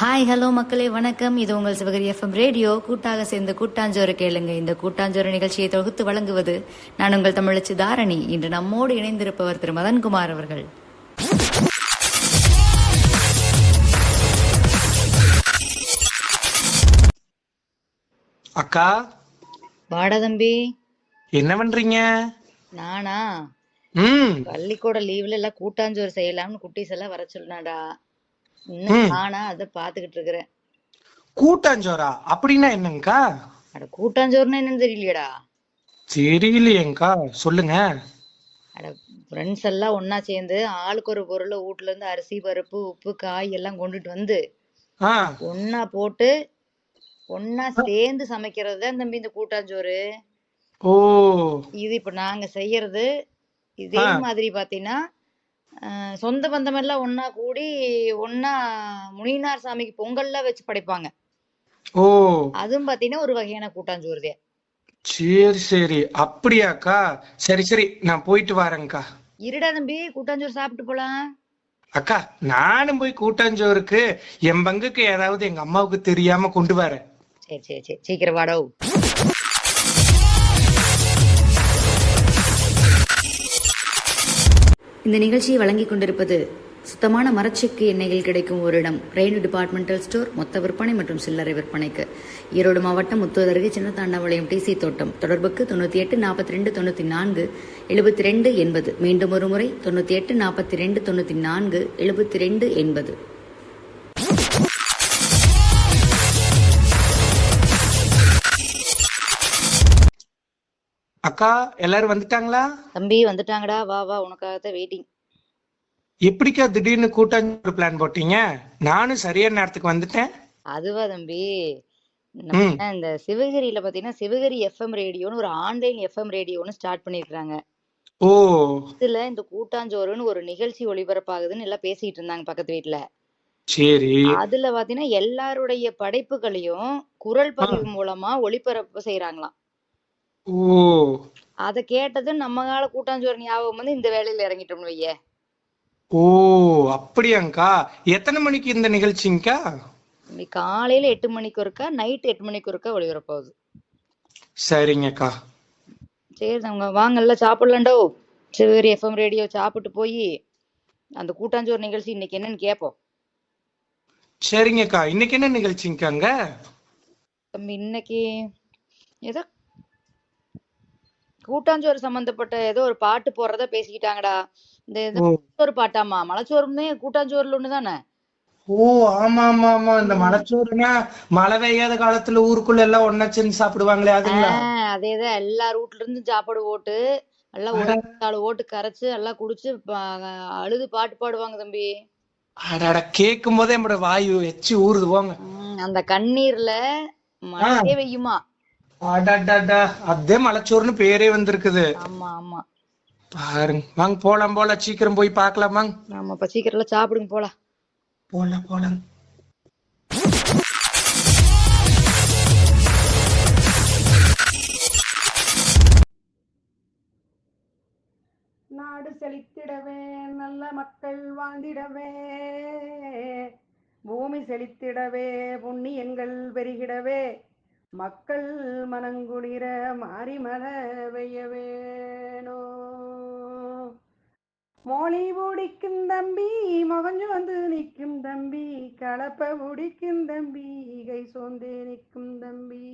Hi hello மக்களே வணக்கம். இது உங்கள் சிவகரி எஃப்எம் ரேடியோ கூட்டாக சேர்ந்து கூட்டாஞ்சோறு கேளுங்க. இந்த கூட்டாஞ்சோறு நிகழ்ச்சியை தொகுத்து வழங்குவது நான் உங்கள் தமிழச்சி தாரணி இன்று நம்மோடு இணைந்திருப்பவர் திரு மதன்குமார் அவர்கள். அக்கா. வாடா தம்பி. என்ன பண்றீங்க? நானா? ம். பள்ளிக்கூட லீவ்ல எல்லாம் கூட்டாஞ்சோறு செய்யலாம்னு குட்டீஸ் எல்லாம் வர சொன்னாடா. இன்னும் நானா அதை பாத்துக்கிட்டு இருக்கிறேன். கூட்டாஞ்சோரா அப்படின்னா என்னங்கக்கா அட கூட்டாஞ்சோறுன்னு என்னன்னு தெரியலையடா. தெரியலையேங்கக்கா சொல்லுங்க. அட ஃப்ரெண்ட்ஸ் எல்லாம் ஒண்ணா சேர்ந்து ஆளுக்கு ஒரு பொருளை வீட்டுல இருந்து அரிசி பருப்பு உப்பு காய் எல்லாம் கொண்டுட்டு வந்து ஆ. ஒண்ணா போட்டு ஒண்ணா சேர்ந்து சமைக்கிறது தான் தம்பி இந்த கூட்டாஞ்சோறு. ஓ. இது இப்ப நாங்க செய்யறது இதே மாதிரி பாத்தீங்கன்னா சொந்த பந்தம் எல்லாம் ஒண்ணா கூடி ஒண்ணா முனினார் சாமிக்கு பொங்கல்லாம் வச்சு படைப்பாங்க. ஓ. அதுவும் பாத்தீங்கன்னா ஒரு வகையான கூட்டாஞ்சோறு தான் சரி சரி. அப்படியாக்கா? சரி சரி. நான் போயிட்டு வரேன்க்கா. இருடா தம்பி கூட்டாஞ்சோறு சாப்பிட்டு போலாம். அக்கா நானும் போய் கூட்டாஞ்சோறுக்கு என் பங்குக்கு ஏதாவது எங்க அம்மாவுக்கு தெரியாம கொண்டு வரேன். சரி சரி சரி. சீக்கிரம் வாடோ இந்த நிகழ்ச்சியை வழங்கிக் கொண்டிருப்பது சுத்தமான மரச்செக்கு எண்ணெய்கள் கிடைக்கும் ஒரு இடம் ரெயின் டிபார்ட்மெண்டல் ஸ்டோர் மொத்த விற்பனை மற்றும் சில்லறை விற்பனைக்கு. ஈரோடு மாவட்டம் முத்தூர் அருகே சின்னத்தாண்டபாளையம் டிசி தோட்டம். தொடர்புக்கு தொண்ணூத்தி எட்டு நாற்பத்தி ரெண்டு தொண்ணூத்தி நான்கு எழுபத்தி ரெண்டு எண்பது மீண்டும் ஒரு முறை தொண்ணூத்தி எட்டு நாற்பத்தி ரெண்டு தொண்ணூத்தி நான்கு எழுபத்தி ரெண்டு எண்பது அக்கா எல்லாரும் வந்துட்டாங்களா? தம்பி வந்துட்டாங்கடா வா வா உனக்காகத்தான் வெயிட்டிங் எப்படிக்கா திடீர்னு கூட்டாஞ்சோறு பிளான் போட்டீங்க? நானும் சரியான நேரத்துக்கு வந்துட்டேன். அதுவா தம்பி. நம்ம இந்த சிவகிரியில பாத்தீங்கன்னா சிவகிரி எஃப்எம் ரேடியோன்னு ஒரு ஆன்லைன் எஃப்எம் ரேடியோன்னு ஸ்டார்ட் பண்ணிருக்காங்க ஓ. இதுல இந்த கூட்டாஞ்சோறுன்னு ஒரு நிகழ்ச்சி ஒளிபரப்பாகுதுன்னு எல்லாம் பேசிட்டு இருந்தாங்க பக்கத்து வீட்ல. சரி. அதுல பாத்தீங்கன்னா எல்லாருடைய படைப்புகளையும் குரல் பதிவு மூலமா ஒளிபரப்பு செய்யறாங்களாம் அத கேட்டதும் நம்ம கால கூட்டாஞ்சோறு ஞாபகம் வந்து இந்த வேலையில இறங்கிட்டோம்னு வையே. ஓ அப்படியாங்கக்கா எத்தனை மணிக்கு இந்த நிகழ்ச்சிங்கக்கா காலையில எட்டு மணிக்கு ஒருக்கா நைட் எட்டு மணிக்கு ஒருக்கா ஒளிபரப்பாகுது சரிங்கக்கா. சரி அவங்க வாங்க எல்லாம் சாப்பிடலாண்டோ சிவகிரி எஃப்எம் ரேடியோ சாப்பிட்டு போய் அந்த கூட்டாஞ்சோறு நிகழ்ச்சி இன்னைக்கு என்னன்னு கேட்போம் சரிங்கக்கா. இன்னைக்கு என்ன நிகழ்ச்சிங்கக்காங்க தம்பி இன்னைக்கு ஏதோ கூட்டாஞ்சோறு சம்பந்தப்பட்ட ஏதோ ஒரு பாட்டு போடுறத பேசிக்கிட்டாங்கடா. இந்த மலைச்சோறு பாட்டாமா மலைச்சோறுமே கூட்டாஞ்சோறுல ஒண்ணு தானே ஓ ஆமா ஆமா ஆமா இந்த மலைச்சோறுனா மழை பெய்யாத காலத்துல ஊருக்குள்ள எல்லாம் ஒண்ணா சேர்ந்து சாப்பிடுவாங்களே அதுங்களா? அதேதான். எல்லா ரூட்ல இருந்து சாப்பாடு ஓட்டு எல்லாம் ஒரு நாலு ஓட்டு கரைச்சு எல்லாம் குடிச்சு அழுது பாட்டு பாடுவாங்க தம்பி. அடட கேக்கும் போதே நம்மளோட வாயு எச்சி ஊறுது போங்க. அந்த கண்ணீர்ல மழையே அடடடா அதே மலைச்சோறுன்னு பேரே வந்திருக்குது. ஆமா ஆமா. பாருங்க வாங்க போலாம் போலாம் சீக்கிரம் போய் பார்க்கலாம் வாங்க. நம்ம இப்ப சீக்கிரம் சாப்பிடுங்க போலாம். போலாம் போலாம். நாடு செழித்திடவே நல்ல மக்கள் வாழ்ந்திடவே. பூமி செழித்திடவே புண்ணியங்கள் பெருகிடவே. மக்கள் மனங்குளிர மாறி மழை பெய்ய வேணோ மோளி பிடிக்கும் தம்பி மகஞ்சு வந்து நிற்கும் தம்பி கலப்ப பிடிக்கும் தம்பி கை சோந்தே நிற்கும் தம்பி.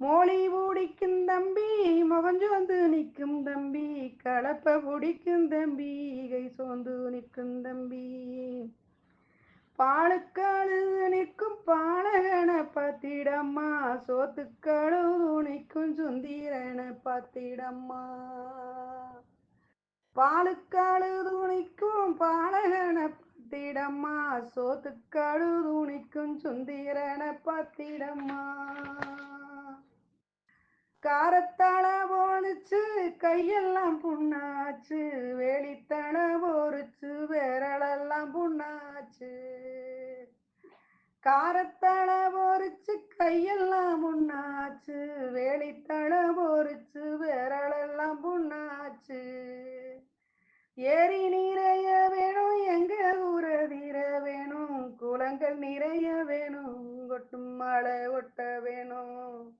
மோளி பிடிக்கும் தம்பி மகஞ்சு வந்து நிற்கும் தம்பி கலப்ப பிடிக்கும் தம்பி கை சோந்து நிற்கும் தம்பி. பாலுக்காடு நிற்கும் பாலகனை பார்த்திடம்மா சோத்துக்காடு நிற்கும் சுந்தீரனை பார்த்திடம்மா பாலுக்காடு துணிக்கும் பாலகனை பார்த்திடம்மா சோத்துக்காடு துணிக்கும் சுந்தீரனை பார்த்திடம்மா காரத்தாள போனுச்சு கையெல்லாம் புண்ணாச்சு. வேலித்தன போருச்சு விரலெல்லாம் புண்ணாச்சு. காரத்தள பொறிச்சு கையெல்லாம் புண்ணாச்சு. வேலித்தள பொறிச்சு விரலெல்லாம் புண்ணாச்சு. ஏரி நிறைய வேணும் எங்க ஊர தீர வேணும்? குளங்கள் நிறைய வேணும் கொட்டும் மழை ஒட்ட வேணும்.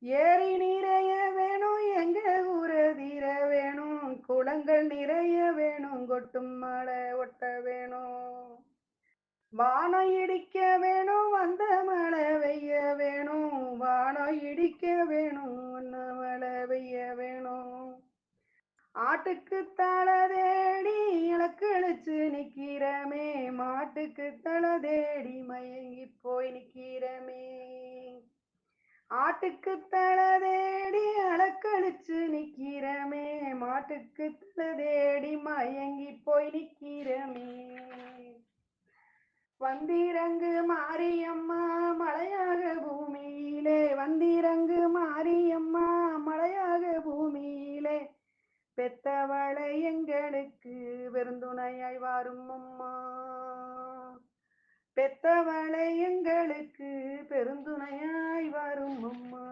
ஏரி நிறைய வேணும் எங்க ஊர தீர வேணும்? குளங்கள் நிறைய வேணும் கொட்டும் மழை ஒட்ட வேணும். வானம் இடிக்க வேணும் வந்த மழை பெய்ய வேணும். வானம் இடிக்க வேணும் வந்த மழை பெய்ய வேணும். ஆட்டுக்கு தலை தேடி இலக்கழிச்சு நிக்கிறமே. மாட்டுக்கு தலை தேடி மயங்கி போய் நிக்கிறமே. ஆட்டுக்கு தலை தேடி அலக்கழிச்சு நிக்கிறமே. மாட்டுக்கு தலை தேடி மயங்கி போய் நிக்கிறமே. வந்திரங்கு மாரியம்மா மலையாக பூமியிலே. வந்திரங்கு மாரியம்மா மலையாக பூமியிலே. பெத்தவளை எங்களுக்கு பெருந்துணையாய் வாரும் அம்மா பெத்தவளை எங்களுக்கு பெருந்துணையாய் வரும் அம்மா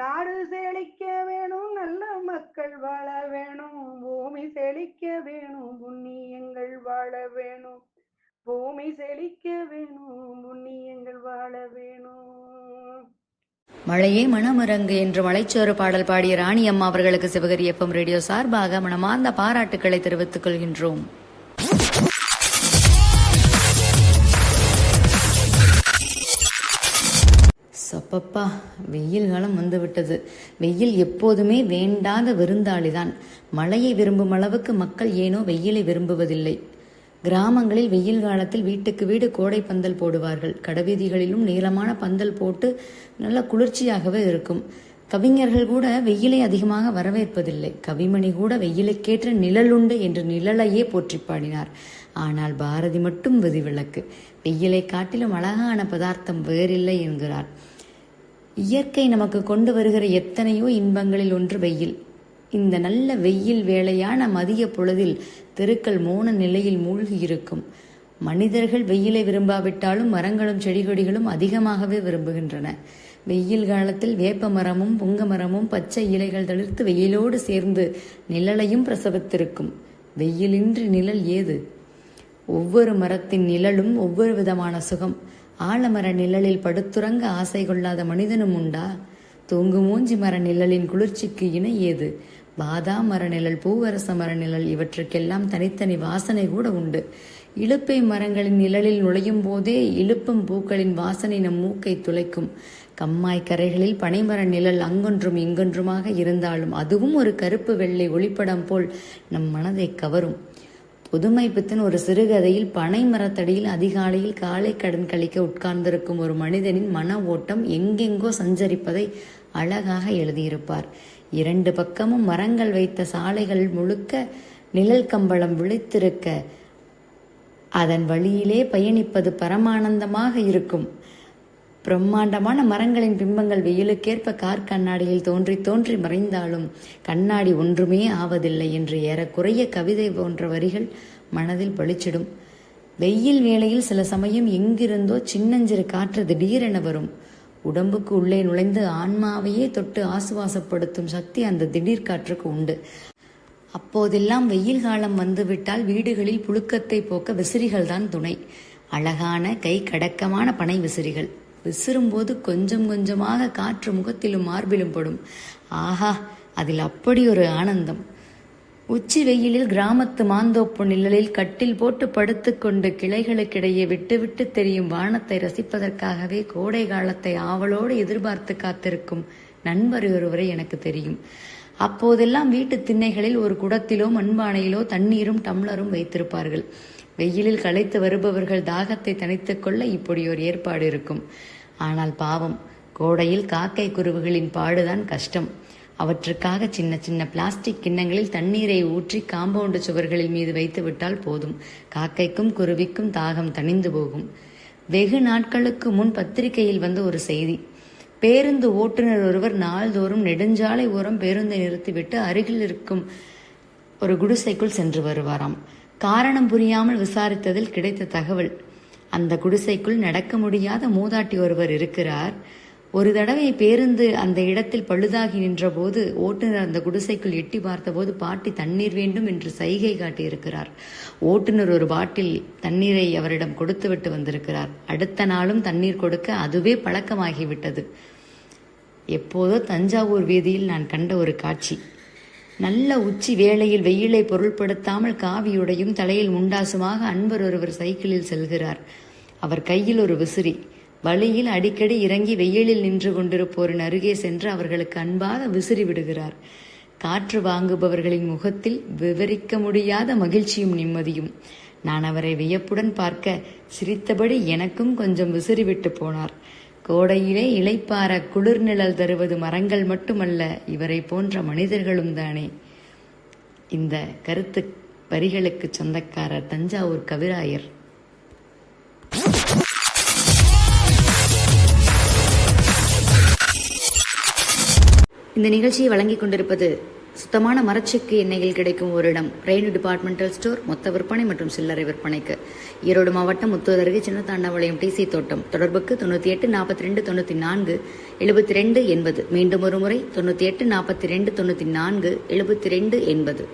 நாடு செழிக்க வேணும் நல்ல மக்கள் வாழ வேணும். பூமி செழிக்க வேணும் புண்ணியங்கள் வாழ வேணும். பூமி செழிக்க வேணும் புண்ணியங்கள் வாழ வேணும். மழையே மனமரங்கு என்று மலைச்சோறு பாடல் பாடிய ராணி அம்மா அவர்களுக்கு சிவகரி எஃப்எம் ரேடியோ சார்பாக மனமார்ந்த பாராட்டுக்களை தெரிவித்துக் கொள்கின்றோம். சப்பப்பா வெயில் காலம் வந்துவிட்டது. வெயில் எப்போதுமே வேண்டாத விருந்தாளிதான். மழையை விரும்பும் அளவுக்கு மக்கள் ஏனோ வெயிலை விரும்புவதில்லை. கிராமங்களில் வெயில் காலத்தில் வீட்டுக்கு வீடு கோடை பந்தல் போடுவார்கள். கடைவீதிகளிலும் நீளமான பந்தல் போட்டு நல்ல குளிர்ச்சியாகவே இருக்கும். கவிஞர்கள் கூட வெயிலை அதிகமாக வரவேற்பதில்லை. கவிமணி கூட வெயிலுக்கேற்ற நிழலுண்டு என்று நிழலையே போற்றி பாடினார். ஆனால் பாரதி மட்டும் விதிவிலக்கு. வெயிலை காட்டிலும் அழகான பதார்த்தம் வேறில்லை என்கிறார். இயற்கை நமக்கு கொண்டு வருகிற எத்தனையோ இன்பங்களில் ஒன்று வெயில். இந்த நல்ல வெயில் வேளையான மதிய பொழுதில் தெருக்கள் மோன நிலையில் மூழ்கி இருக்கும் மனிதர்கள் வெயிலை விரும்பாவிட்டாலும் மரங்களும் செடிகொடிகளும் அதிகமாகவே விரும்புகின்றன. வெயில் காலத்தில் வேப்ப மரமும் புங்க மரமும் பச்சை இலைகள் தளிர்த்து வெயிலோடு சேர்ந்து நிழலையும் பிரசவித்திருக்கும். வெயிலின்றி நிழல் ஏது? ஒவ்வொரு மரத்தின் நிழலும் ஒவ்வொரு விதமான சுகம். ஆலமர நிழலில் படுத்துறங்க ஆசை கொள்ளாத மனிதனும் உண்டா? தூங்கு மூஞ்சி மர நிழலின் குளிர்ச்சிக்கு இணை ஏது? பாதாம் மரநிழல் பூவரச மரநிழல் இவற்றுக்கெல்லாம் தனித்தனி வாசனை கூட உண்டு. இழுப்பை மரங்களின் நிழலில் நுழையும் போதே இழுப்பும் பூக்களின் வாசனை நம் மூக்கை துளைக்கும். கம்மாய் கரைகளில் பனைமர நிழல் அங்கொன்றும் இங்கொன்றுமாக இருந்தாலும் அதுவும் ஒரு கருப்பு வெள்ளை ஒளிப்படம் போல் நம் மனதை கவரும். புதுமை பித்தன் ஒரு சிறுகதையில் பனை மரத்தடியில் அதிகாலையில் காலை கடன் கழிக்க உட்கார்ந்திருக்கும் ஒரு மனிதனின் மன ஓட்டம் எங்கெங்கோ சஞ்சரிப்பதை அழகாக எழுதியிருப்பார். இரண்டு பக்கமும் மரங்கள் வைத்த சாலைகள் முழுக்க நிழல் கம்பளம் விழித்திருக்க அதன் வழியிலே பயணிப்பது பரமானந்தமாக இருக்கும். பிரம்மாண்டமான மரங்களின் பிம்பங்கள் வெயிலுக்கேற்ப கார் கண்ணாடியில் தோன்றி தோன்றி மறைந்தாலும் கண்ணாடி ஒன்றுமே ஆவதில்லை என்று ஏறக்குறைய கவிதை போன்ற வரிகள் மனதில் பளிச்சிடும். வெயில் வேளையில் சில சமயம் எங்கிருந்தோ சின்னஞ்சிறு காற்று திடீரென வரும். உடம்புக்கு உள்ளே நுழைந்து ஆன்மாவையே தொட்டு ஆசுவாசப்படுத்தும் சக்தி அந்த திடீர் காற்றுக்கு உண்டு. அப்போதெல்லாம் வெயில் காலம் வந்துவிட்டால் வீடுகளில் புழுக்கத்தை போக்க விசிறிகள் தான் துணை. அழகான கை கடக்கமான பனை விசிறிகள். விசிறும்போது கொஞ்சம் கொஞ்சமாக காற்று முகத்திலும் மார்பிலும் படும். ஆஹா அதில் அப்படி ஒரு ஆனந்தம். உச்சி வெயிலில் கிராமத்து மாந்தோப்பு நிழலில் கட்டில் போட்டு படுத்துக்கொண்டு கிளைகளுக்கிடையே விட்டுவிட்டு தெரியும் வானத்தை ரசிப்பதற்காகவே கோடை காலத்தை ஆவலோடு எதிர்பார்த்து காத்திருக்கும் நண்பர் ஒருவரை எனக்கு தெரியும். அப்போதெல்லாம் வீட்டு திண்ணைகளில் ஒரு குடத்திலோ மண்பானையிலோ தண்ணீரும் டம்ளரும் வைத்திருப்பார்கள். வெயிலில் களைத்து வருபவர்கள் தாகத்தை தணித்துக்கொள்ள இப்படி ஒரு ஏற்பாடு இருக்கும். ஆனால் பாவம் கோடையில் காக்கை குருவுகளின் பாடுதான் கஷ்டம். அவற்றுக்காக சின்ன சின்ன பிளாஸ்டிக் கிண்ணங்களில் தண்ணீரை ஊற்றி காம்பவுண்டு சுவர்களில் மீது வைத்துவிட்டால் போதும். காக்கைக்கும் குருவிக்கும் தாகம் தணிந்து போகும். வெகு நாட்களுக்கு முன் பத்திரிகையில் வந்த ஒரு செய்தி. பேருந்து ஓட்டுநர் ஒருவர் நாள்தோறும் நெடுஞ்சாலை ஓரம் பேருந்தை நிறுத்திவிட்டு அருகில் இருக்கும் ஒரு குடிசைக்குள் சென்று வருவாராம். காரணம் புரியாமல் விசாரித்ததில் கிடைத்த தகவல் அந்த குடிசைக்குள் நடக்க முடியாத மூதாட்டி ஒருவர் இருக்கிறார். ஒரு தடவை பேருந்து அந்த இடத்தில் பழுதாகி நின்றபோது ஓட்டுநர் அந்த குடிசைக்குள் எட்டி பார்த்தபோது பாட்டி தண்ணீர் வேண்டும் என்று சைகை காட்டியிருக்கிறார். ஓட்டுநர் ஒரு பாட்டில் தண்ணீரை அவரிடம் கொடுத்துவிட்டு வந்திருக்கிறார். அடுத்த நாளும் தண்ணீர் கொடுக்க அதுவே பழக்கமாகிவிட்டது. எப்போதோ தஞ்சாவூர் வீதியில் நான் கண்ட ஒரு காட்சி. நல்ல உச்சி வேளையில் வெயிலை பொருள்படுத்தாமல் காவியுடையும் தலையில் முண்டாசுமாக அன்பர் ஒருவர் சைக்கிளில் செல்கிறார். அவர் கையில் ஒரு விசிறி. வழியில் அடிக்கடி இறங்கி வெயிலில் நின்று கொண்டிருப்போரின் அருகே சென்று அவர்களுக்கு அன்பாக விசிறி விடுகிறார். காற்று வாங்குபவர்களின் முகத்தில் விவரிக்க முடியாத மகிழ்ச்சியும் நிம்மதியும். நான் அவரை வியப்புடன் பார்க்க சிரித்தபடி எனக்கும் கொஞ்சம் விசிறிவிட்டு போனார். கோடையிலே இலைப்பார குளிர் நிழல் தருவது மரங்கள் மட்டுமல்ல இவரை போன்ற மனிதர்களும் தானே. இந்த கருத்து வரிகளுக்கு சொந்தக்காரர் தஞ்சாவூர் கவிராயர். இந்த நிகழ்ச்சியை வழங்கிக் கொண்டிருப்பது சுத்தமான மரச்செக்கு எண்ணெய்கள் கிடைக்கும் ஒரு இடம் ரெயின் டிபார்ட்மெண்டல் ஸ்டோர் மொத்த விற்பனை மற்றும் சில்லறை விற்பனைக்கு. ஈரோடு மாவட்டம் முத்தூர் அருகே சின்னத்தாண்டவளையம் டிசி தோட்டம். தொடர்புக்கு தொண்ணூற்றி எட்டு நாற்பத்தி ரெண்டு தொண்ணூற்றி நான்கு எழுபத்தி ரெண்டு எண்பது மீண்டும் ஒரு முறை தொண்ணூற்றி எட்டு நாற்பத்தி ரெண்டு தொண்ணூற்றி நான்கு எழுபத்தி ரெண்டு எண்பது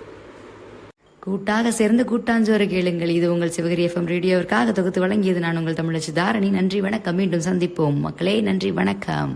கூட்டாக சேர்ந்து கூட்டாஞ்சோறு கேளுங்கள். இது உங்கள் சிவகிரி எஃப்எம் ரேடியோவிற்காக தொகுத்து வழங்கியது நான் உங்கள் தமிழச்சி தாரணி. நன்றி வணக்கம். மீண்டும் சந்திப்போம். மக்களே நன்றி வணக்கம்.